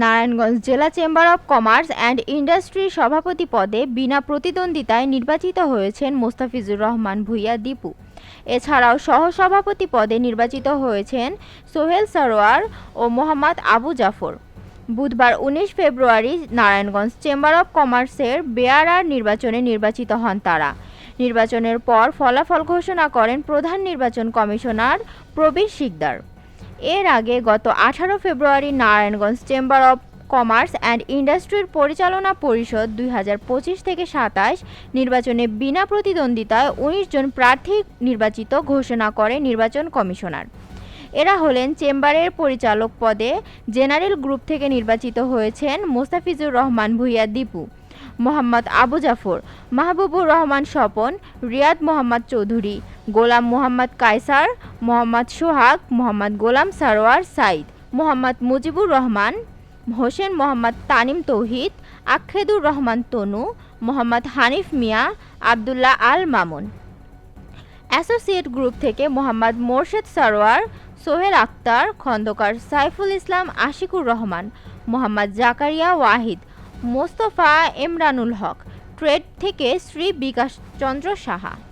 নারায়ণগঞ্জ জেলা chamber of commerce and ইন্ডাস্ট্রির সভাপতি পদে বিনা প্রতিদ্বন্দ্বিতায় নির্বাচিত হয়েছেন মোস্তাফিজুর রহমান ভূঁইয়া দীপু। এছাড়াও সহসভাপতি পদে নির্বাচিত হয়েছেন সোহেল সরোয়ার ও মোহাম্মদ আবু জাফর। বুধবার উনিশ ফেব্রুয়ারি নারায়ণগঞ্জ চেম্বার অব কমার্সের বেয়ারার নির্বাচনে নির্বাচিত হন তারা। নির্বাচনের পর ফলাফল ঘোষণা করেন প্রধান নির্বাচন কমিশনার প্রবীর শিকদার। এর আগে গত আঠারো ফেব্রুয়ারি Narayanganj chamber of commerce and ইন্ডাস্ট্রির পরিচালনা পরিষদ দুই হাজার পঁচিশ থেকে সাতাশ নির্বাচনে বিনা প্রতিদ্বন্দ্বিতায় উনিশ জন প্রার্থী নির্বাচিত ঘোষণা করে নির্বাচন কমিশনার। এরা হলেন চেম্বারের পরিচালক পদে জেনারেল গ্রুপ থেকে নির্বাচিত হয়েছেন মোস্তাফিজুর রহমান ভূঁইয়া দীপু। মোহাম্মদ আবু জাফর, মাহবুবুর রহমান স্বপন, রিয়াদ মোহাম্মদ চৌধুরী, গোলাম মোহাম্মদ কায়সার, মোহাম্মদ সোহাগ, মোহাম্মদ গোলাম সারোয়ার সাইদ, মোহাম্মদ মুজিবুর রহমান, হোসেন মোহাম্মদ তানিম তৌহিদ, আখেদুর রহমান তনু, মোহাম্মদ হানিফ মিয়া, আবদুল্লাহ আল মামুন। অ্যাসোসিয়েট গ্রুপ থেকে মোহাম্মদ মোর্শেদ সারোয়ার, সোহেল আক্তার, খন্দকার সাইফুল ইসলাম আশিকুর রহমান, মোহাম্মদ জাকারিয়া ওয়াহিদ মোস্তফা এমরানুল হক ট্রেড থেকে শ্রী বিকাশ চন্দ্র সাহা।